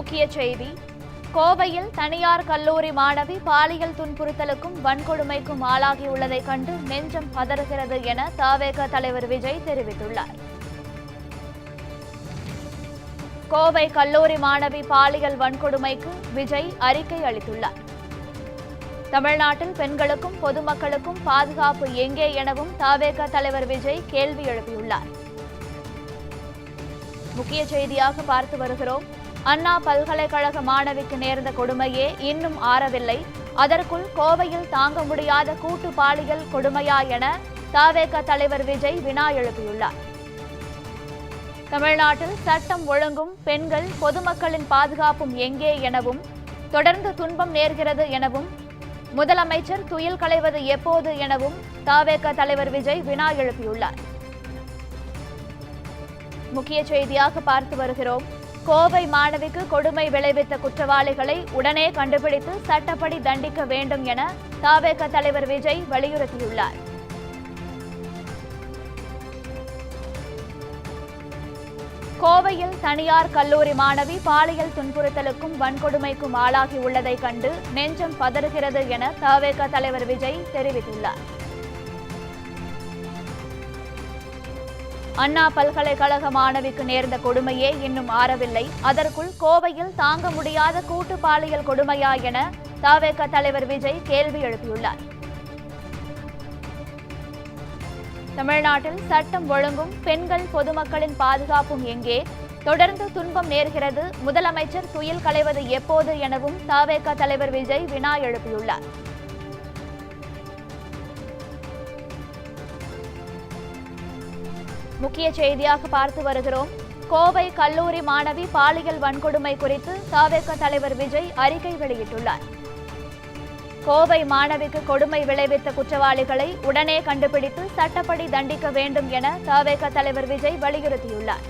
முக்கிய செய்தி. கோவையில் தனியார் கல்லூரி மாணவி பாலியல் துன்புறுத்தலுக்கும் வன்கொடுமைக்கும் ஆளாகியுள்ளதைக் கண்டு நெஞ்சம் பதறுகிறது என தவேக தலைவர் விஜய் தெரிவித்துள்ளார். கோவை கல்லூரி மாணவி பாலியல் வன்கொடுமைக்கு விஜய் அறிக்கை அளித்துள்ளார். தமிழ்நாட்டில் பெண்களுக்கும் பொதுமக்களுக்கும் பாதுகாப்பு எங்கே எனவும் தவேக தலைவர் விஜய் கேள்வி எழுப்பியுள்ளார். முக்கிய செய்தியாக பார்த்து வருகிறோம். அண்ணா பல்கலைக்கழக மாணவிக்கு நேர்ந்த கொடுமையே இன்னும் ஆறவில்லை. அதற்குள் கோவையில் தாங்க முடியாத கூட்டு பாலியல் கொடுமையா என தவேக தலைவர் விஜய் வினா எழுப்பியுள்ளார். தமிழ்நாட்டில் சட்டம் ஒழுங்கும் பெண்கள் பொதுமக்களின் பாதுகாப்பும் எங்கே எனவும் தொடர்ந்து துன்பம் நேர்கிறது எனவும் முதலமைச்சர் துயில் களைவது எப்போது எனவும் தவேக தலைவர் விஜய் வினா எழுப்பியுள்ளார். முக்கிய செய்தியாக பார்த்து வருகிறோம். கோவை மாணவிக்கு கொடுமை விளைவித்த குற்றவாளிகளை உடனே கண்டுபிடித்து சட்டப்படி தண்டிக்க வேண்டும் என தவேக தலைவர் விஜய் வலியுறுத்தியுள்ளார். கோவையில் தனியார் கல்லூரி மாணவி பாலியல் துன்புறுத்தலுக்கும் வன்கொடுமைக்கும் ஆளாகி கண்டு நெஞ்சம் பதறுகிறது என தவேக தலைவர் விஜய் தெரிவித்துள்ளார். அண்ணா பல்கலைக்கழக மாணவிக்கு நேர்ந்த கொடுமையே இன்னும் ஆறவில்லை. அதற்குள் கோவையில் தாங்க முடியாத கூட்டு பாலியல் கொடுமையா என தவேக தலைவர் விஜய் கேள்வி எழுப்பியுள்ளார். தமிழ்நாட்டில் சட்டம் ஒழுங்கும் பெண்கள் பொதுமக்களின் பாதுகாப்பும் எங்கே? தொடர்ந்து துன்பம் நேர்கிறது முதலமைச்சர் துயில் களைவது எப்போது எனவும் தவேக தலைவர் விஜய் வினா எழுப்பியுள்ளார். முக்கிய செய்தியாக பார்த்து வருகிறோம். கோவை கல்லூரி மாணவி பாலியல் வன்கொடுமை குறித்து தவேக தலைவர் விஜய் அறிக்கை வெளியிட்டுள்ளார். கோவை மாணவிக்கு கொடுமை விளைவித்த குற்றவாளிகளை உடனே கண்டுபிடித்து சட்டப்படி தண்டிக்க வேண்டும் என தவேக தலைவர் விஜய் வலியுறுத்தியுள்ளார்.